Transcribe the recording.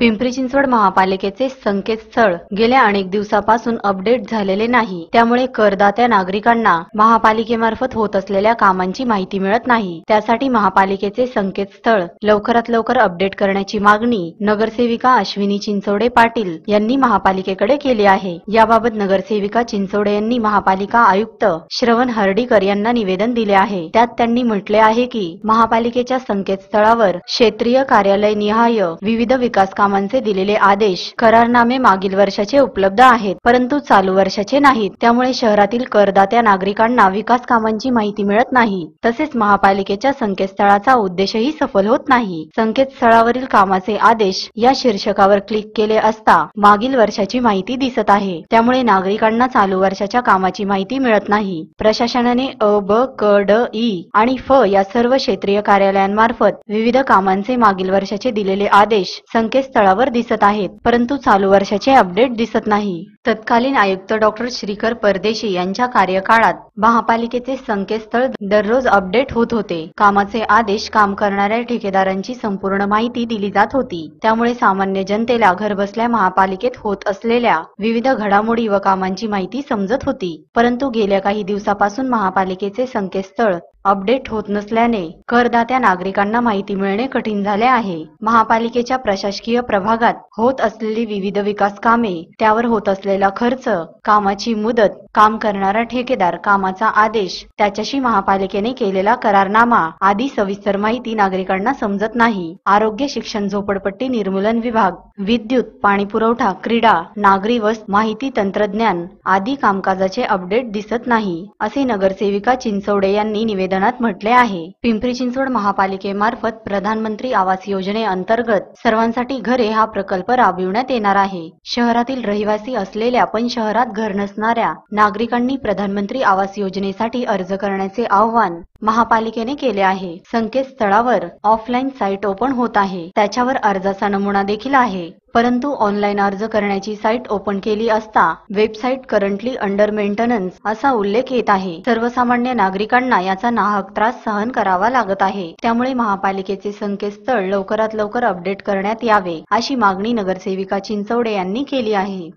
पिंपरी चिंचवड महापालिकेचे संकेतस्थळ गेल्या अनेक दिवसापासून अपडेट झालेले नाही. त्यामुळे करदात्या नागरिकांना महापालिकेमार्फत होत असलेल्या कामांची माहिती मिळत नाही. त्यासाठी महापालिकेचे संकेतस्थळ लवकरात लवकर अपडेट करण्याची मागणी नगरसेविका अश्विनी चिंचवडे पाटील यांनी महापालिकेकडे केली आहे. याबाबत नगरसेविका चिंचवडे यांनी महापालिका आयुक्त श्रवण हर्डीकर यांना निवेदन दिले आहे. त्यात त्यांनी म्हटले आहे की महापालिकेच्या संकेतस्थळावर क्षेत्रीय कार्यालय निहाय विविध विकास कामांचे दिलेले आदेश करारनामे मागील वर्षाचे उपलब्ध आहेत परंतु चालू वर्षाचे नाहीत. त्यामुळे शहरातील करदात्या नागरिकांना विकास कामांची माहिती मिळत नाही. तसेच महापालिकेच्या संकेतस्थळाचा उद्देशही सफल होत नाही. संकेतस्थळावरील कामाचे आदेश या शीर्षकावर क्लिक केले असता मागील वर्षाची माहिती दिसत आहे. त्यामुळे नागरिकांना चालू वर्षाच्या कामाची माहिती मिळत नाही. प्रशासनाने अ ब क ड ई आणि फ या सर्व क्षेत्रीय कार्यालयांमार्फत विविध कामांचे मागील वर्षाचे दिलेले आदेश संकेतस्थळ संकेतस्थळावर दिसत आहेत परंतु चालू वर्षाचे अपडेट दिसत नाही. तत्कालीन आयुक्त डॉक्टर श्रीकर परदेशी यांच्या कार्यकाळात महापालिकेचे संकेतस्थळ दररोज अपडेट होत होते. कामाचे आदेश काम करणाऱ्या ठेकेदारांची संपूर्ण माहिती दिली जात होती. त्यामुळे सामान्य जनतेला घरबसल्या महापालिकेत होत असलेल्या विविध घडामोडी व कामांची माहिती समजत होती. परंतु गेल्या काही दिवसापासून महापालिकेचे संकेतस्थळ अपडेट होत नसल्याने करदात्या नागरिकांना माहिती मिळणे कठीण झाले आहे. महापालिकेच्या प्रशासकीय प्रभागात होत असलेली विविध विकास कामे त्यावर होत असलेला खर्च कामाची मुदत काम करणारा ठेकेदार कामाचा आदेश त्याच्याशी महापालिकेने केलेला करारनामा आदी सविस्तर माहिती नागरिकांना समजत नाही. आरोग्य शिक्षण झोपडपट्टी निर्मूलन विभाग विद्युत पाणी पुरवठा क्रीडा नागरी वस्त माहिती तंत्रज्ञान आदी कामकाजाचे अपडेट दिसत नाही असे नगरसेविका चिंचवडे यांनी निवेदनात म्हटले आहे. पिंपरी चिंचवड महापालिकेमार्फत प्रधानमंत्री आवास योजनेअंतर्गत सर्वांसाठी घर हा प्रकल्प राबविण्यात येणार आहे. शहरातील रहिवासी असलेल्या पण शहरात घर नसणाऱ्या नागरिकांनी प्रधानमंत्री आवास योजनेसाठी अर्ज करण्याचे आवाहन महापालिकेने केले आहे. संकेतस्थळावर ऑफलाईन साईट ओपन होत आहे. त्याच्यावर अर्जाचा नमुना देखील आहे. परंतु ऑनलाईन अर्ज करण्याची साईट ओपन केली असता वेबसाईट करंटली अंडर मेंटेनन्स असा उल्लेख येत आहे. सर्वसामान्य नागरिकांना याचा नाहक त्रास सहन करावा लागत आहे. त्यामुळे महापालिकेचे संकेतस्थळ लवकरात लवकर अपडेट करण्यात यावे अशी मागणी नगरसेविका चिंचवडे यांनी केली आहे.